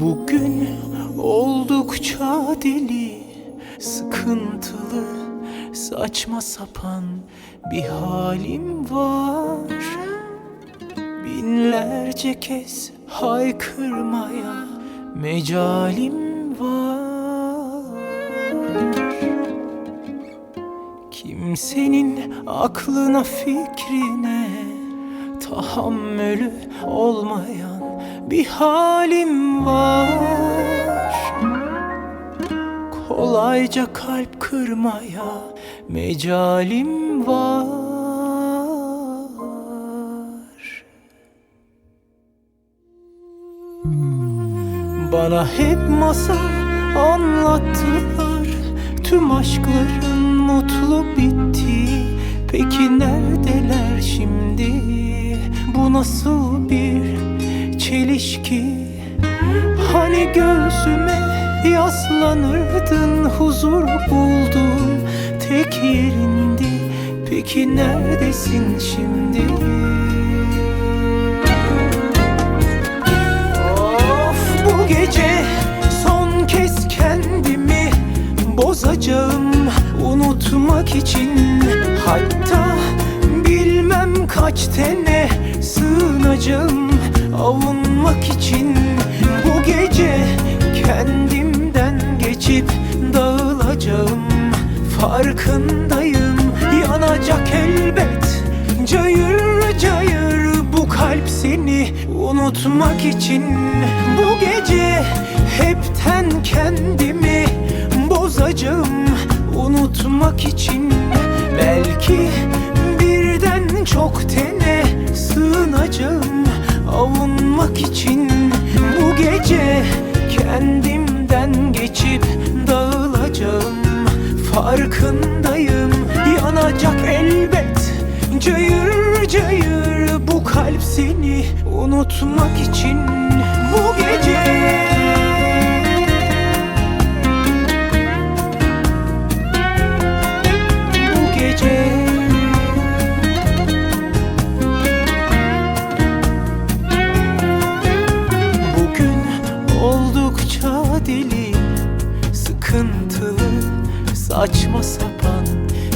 Bugün oldukça deli, sıkıntılı, saçma sapan bir halim var. Binlerce kez haykırmaya mecalim var. Kimsenin aklına fikrine tahammülü olmayan bir halim var. Kolayca kalp kırmaya mecalim var. Bana hep masal anlattılar. Tüm aşkların mutlu bitti Peki neredeler şimdi? Bu nasıl bir Hani göğsüme yaslanırdın Huzur buldun tek yerindi Peki neredesin şimdi? Of bu gece son kez kendimi bozacağım unutmak için. Hatta bilmem kaç tene sığınacağım avunmak için. Bu Farkındayım yanacak elbet. Cayır cayır bu kalp seni unutmak için. Bu gece hepten kendimi bozacağım unutmak için. Belki birden çok tene sığınacağım avunmak için. Bu gece kendimden Farkındayım yanacak elbet. Cayır cayır bu kalp seni unutmak için saçma sapan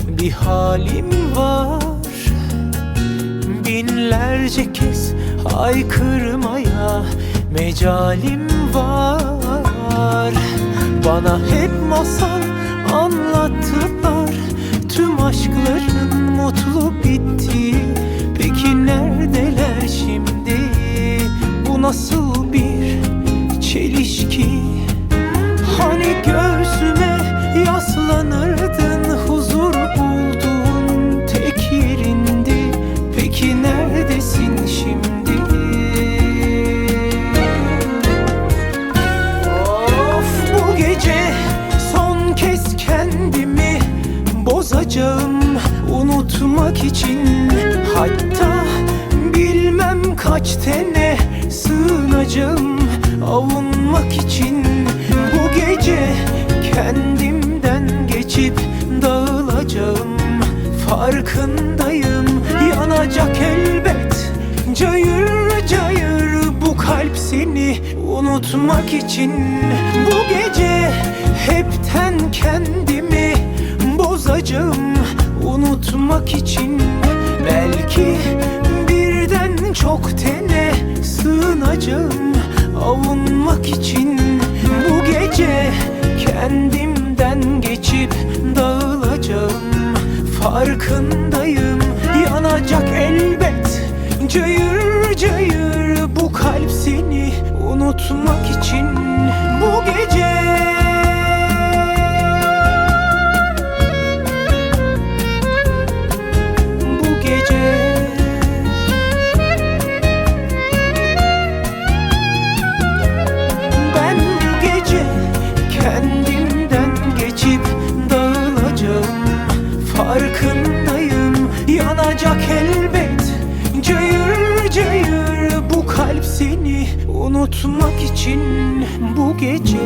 bir halim var. Binlerce kez haykırmaya mecalim var. Bana hep masal anlattılar Tüm aşkların yaslanırdın Huzur buldun tek yerindi Peki neredesin şimdi? Of bu gece son kez kendimi bozacağım unutmak için. Hatta bilmem kaç tene sığınacağım Farkındayım. Yanacak elbet. Cayır cayır bu kalp seni unutmak için. Bu gece hepten kendimi bozacağım unutmak için. Belki birden çok tene sığınacağım avunmak için. Bu gece kendimden Farkındayım yanacak elbet. Cayır cayır bu kalp seni unutmak için seni unutmak için bu gece